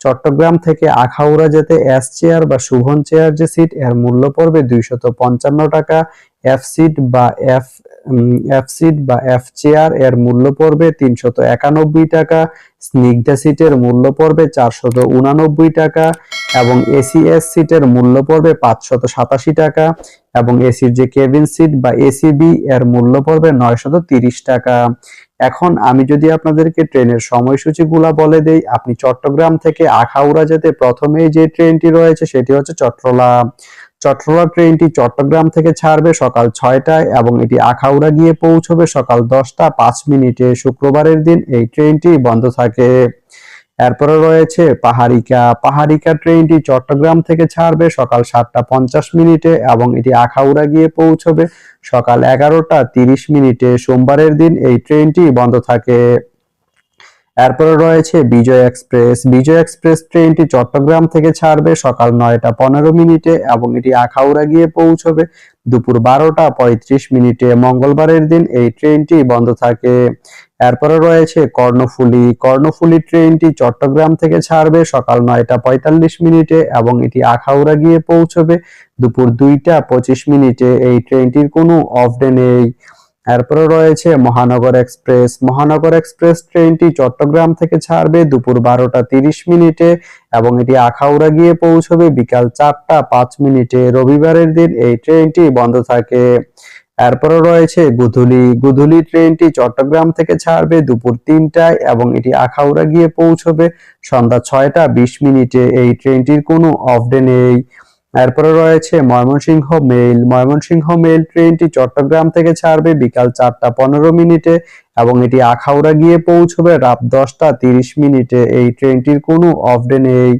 চট্টগ্রাম থেকে আখাউড়া যেতে S chair বা শুভন চেয়ার যে সিট এর মূল্য পড়বে দুইশত পঞ্চান্ন টাকা। এফ সিট বা এফ এফ সিট বা এফ চেয়ারের মূল্য পড়বে তিনশত একানব্বই টাকা। স্নিগ্ধা সিটের মূল্য পড়বে চারশত উনানব্বই টাকা এবং এসিএস সিটের মূল্য পড়বে পাঁচশত সাতাশি টাকা এবং এসির যে কেবিন সিট বা এসিবি এর মূল্য পড়বে নয়শত তিরিশ টাকা। এখন আমি যদি আপনাদেরকে ট্রেনের সময়সূচিগুলা বলে দেই, আপনি চট্টগ্রাম থেকে আখাউড়া যেতে প্রথমেই যে ট্রেনটি রয়েছে সেটি হচ্ছে চট্টলা চট্টলা ট্রেনটি চট্টগ্রাম থেকে ছাড়বে সকাল ছয়টায় এবং এটি আখাউড়া গিয়ে পৌঁছবে সকাল দশটা পাঁচ মিনিটে। শুক্রবারের দিন এই ট্রেনটি বন্ধ থাকে। এরপরে রয়েছে পাহাড়িকা। পাহাড়িকা ট্রেনটি চট্টগ্রাম থেকে ছাড়বে সকাল সাতটা পঞ্চাশ মিনিটে এবং এটি আখাউড়া গিয়ে পৌঁছবে সকাল এগারোটা তিরিশ মিনিটে। সোমবারের দিন এই ট্রেনটি বন্ধ থাকে। এরপরে রয়েছে বিজয় এক্সপ্রেস। বিজয় এক্সপ্রেস ট্রেনটি চট্টগ্রাম থেকে ছাড়বে সকাল নয়টা পনেরো মিনিটে এবং এটি আখাউড়া গিয়ে পৌঁছবে দুপুর বারোটা পঁয়ত্রিশ মিনিটে। মঙ্গলবারের দিন এই ট্রেনটি বন্ধ থাকে। এরপরে রয়েছে কর্ণফুলী। কর্ণফুলী ট্রেনটি চট্টগ্রাম থেকে ছাড়বে সকাল নয়টা পঁয়তাল্লিশ মিনিটে এবং এটি আখাউড়া গিয়ে পৌঁছবে দুপুর দুইটা পঁচিশ মিনিটে। এই ট্রেনটির কোনো অফ ডে নেই। এরপরে রয়েছে মহানগর এক্সপ্রেস। মহানগর এক্সপ্রেস ট্রেনটি চট্টগ্রাম থেকে ছাড়বে দুপুর বারোটা তিরিশ মিনিটে এবং এটি আখাউড়া গিয়ে পৌঁছবে বিকাল চারটা পাঁচ মিনিটে। রবিবারের দিন এই ট্রেনটি বন্ধ থাকে। এরপরে রয়েছে গুধুলি। গুধুলি ট্রেনটি চট্টগ্রাম থেকে ছাড়বে দুপুর তিনটায় এবং এটি আখাউড়া গিয়ে পৌঁছবে সন্ধ্যা ছয়টা বিশ মিনিটে। এই ট্রেনটির কোনো অফ ডে নেই। এরপরে রয়েছে ময়মনসিংহ মেইল ময়মনসিংহ মেইল ট্রেনটি চট্টগ্রাম থেকে ছাড়বে বিকাল চারটা পনেরো মিনিটে এবং এটি আখাউড়া গিয়ে পৌঁছবে রাত দশটা তিরিশ মিনিটে। এই ট্রেনটির কোনো অফ ডে নেই।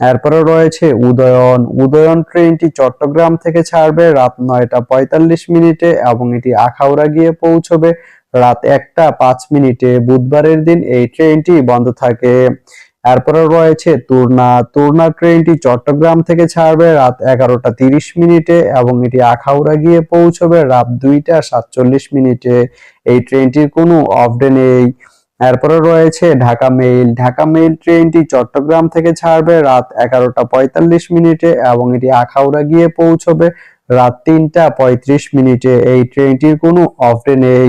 এরপরে রয়েছে উদয়ন। উদয়ন ট্রেনটি চট্টগ্রাম থেকে ছাড়বে রাত নয়টা পঁয়তাল্লিশ মিনিটে এবং এটি আখাউড়া গিয়ে পৌঁছবে রাত একটা পাঁচ মিনিটে। বুধবারের দিন এই ট্রেনটি বন্ধ থাকে। এরপরে রয়েছে তুরনা। তুরনা ট্রেনটি চট্টগ্রাম থেকে ছাড়বে রাত এগারোটা তিরিশ মিনিটে এবং এটি আখাউড়া গিয়ে পৌঁছবে রাত দুইটা সাতচল্লিশ মিনিটে। এই ট্রেনটির কোনো অফ ডে নেই। এরপরে রয়েছে ঢাকা মেইল। ঢাকা মেইল ট্রেনটি চট্টগ্রাম থেকে ছাড়বে রাত এগারোটা পঁয়তাল্লিশ মিনিটে এবং এটি আখাউড়া গিয়ে পৌঁছবে রাত তিনটা পঁয়ত্রিশ মিনিটে। এই ট্রেনটির কোনো অফ নেই।